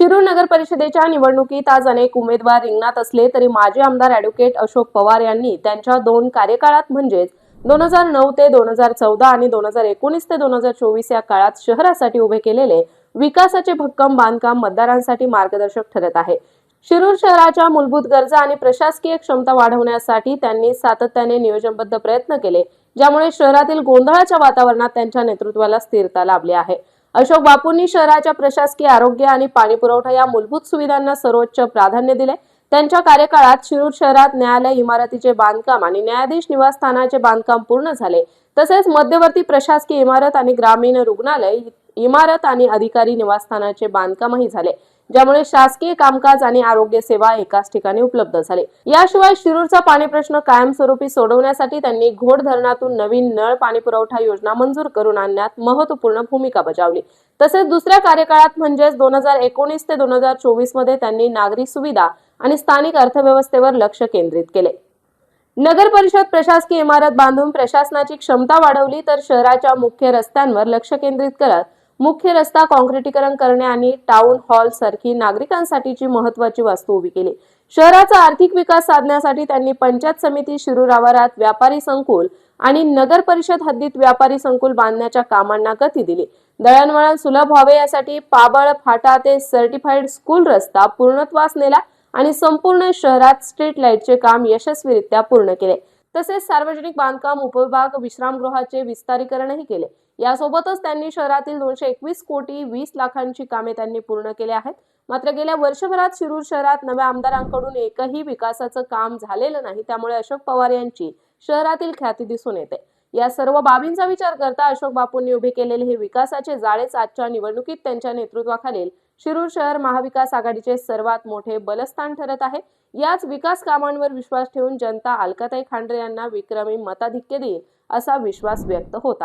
शिरूर नगर परिषदेच्या निवडणुकीत आज अनेक उमेदवार रिंगणात असले तरी माजी आमदार ॲडव्होकेट अशोक पवार यांनी त्यांच्या दोन कार्यकाळात म्हणजेच दोन हजार नऊ ते दोन हजार चौदा आणि दोन हजार एकोणीस ते दोन हजार चोवीस या काळात शहरासाठी उभे केलेले विकासाचे भक्कम बांधकाम मतदारांसाठी मार्गदर्शक ठरत आहे. शिरूर शहराच्या मूलभूत गरजा आणि प्रशासकीय क्षमता वाढवण्यासाठी त्यांनी सातत्याने नियोजनबद्ध प्रयत्न केले ज्यामुळे शहरातील गोंधळाच्या वातावरणात त्यांच्या नेतृत्वाला स्थिरता लाभली आहे. अशोक बापूंनी शहराच्या प्रशासकीय आरोग्य आणि पाणी पुरवठा या मूलभूत सुविधांना सर्वोच्च प्राधान्य दिले. त्यांच्या कार्यकाळात शिरूर शहरात न्यायालय इमारतीचे बांधकाम आणि न्यायाधीश निवासस्थानाचे बांधकाम पूर्ण झाले. तसेच मध्यवर्ती प्रशासकीय इमारत आणि ग्रामीण रुग्णालय इमारत आणि अधिकारी निवासस्थानाचे बांधकामही झाले. ज्यामुळे शासकीय कामकाज आणि आरोग्य सेवा एकाच ठिकाणी उपलब्ध झाले. याशिवाय शिरूरचा पाणी प्रश्न कायमस्वरूपी सोडवण्यासाठी त्यांनी घोड धरणातून नवीन नळ पाणी पुरवठा योजना मंजूर करून आणण्यात महत्त्वपूर्ण भूमिका बजावली. तसेच दुसऱ्या कार्यकाळात म्हणजेच दोन हजार एकोणीस ते दोन हजार चोवीसमध्ये त्यांनी नागरी सुविधा आणि स्थानिक अर्थव्यवस्थेवर लक्ष केंद्रित केले. नगर परिषद प्रशासकीय इमारत बांधून प्रशासनाची क्षमता वाढवली तर शहराच्या मुख्य रस्त्यांवर लक्ष केंद्रित करत मुख्य रस्ता काँक्रिटीकरण करणे आणि टाउन हॉल सारखी नागरिकांसाठीची महत्वाची वास्तू उभी केली. शहराचा आर्थिक विकास साधण्यासाठी त्यांनी पंचायत समिती शिरूर आवारात व्यापारी संकुल आणि नगर परिषद हद्दीत व्यापारी संकुल बांधण्याच्या कामांना गती दिली. दळणवळण सुलभ व्हावे यासाठी पाबळ फाटा ते सर्टिफाईड स्कूल रस्ता पूर्णत्वास नेला आणि संपूर्ण शहरात स्ट्रीट लाईटचे काम यशस्वीरित्या पूर्ण केले. तसेच सार्वजनिक बांधकाम उपविभाग विश्रामगृहाचे विस्तारीकरणही केले. यासोबतच त्यांनी शहरातील दोनशे एकवीस कोटी वीस लाखांची कामे त्यांनी पूर्ण केले आहेत. मात्र गेल्या वर्षभरात शिरूर शहरात नव्या आमदारांकडून एकही विकासाचं काम झालेलं नाही. त्यामुळे अशोक पवार यांची शहरातील ख्याती दिसून येते. या सर्व बाबींचा विचार करता अशोक बापूंनी उभे केलेले हे विकासाचे जाळेच आजच्या निवडणुकीत त्यांच्या नेतृत्वाखालील शिरूर शहर महाविकास आघाडीचे सर्वात मोठे बलस्थान ठरत आहे. याच विकास कामांवर विश्वास ठेवून जनता अलकाताई खांडरे यांना विक्रमी मताधिक्य देईल असा विश्वास व्यक्त होत आहे.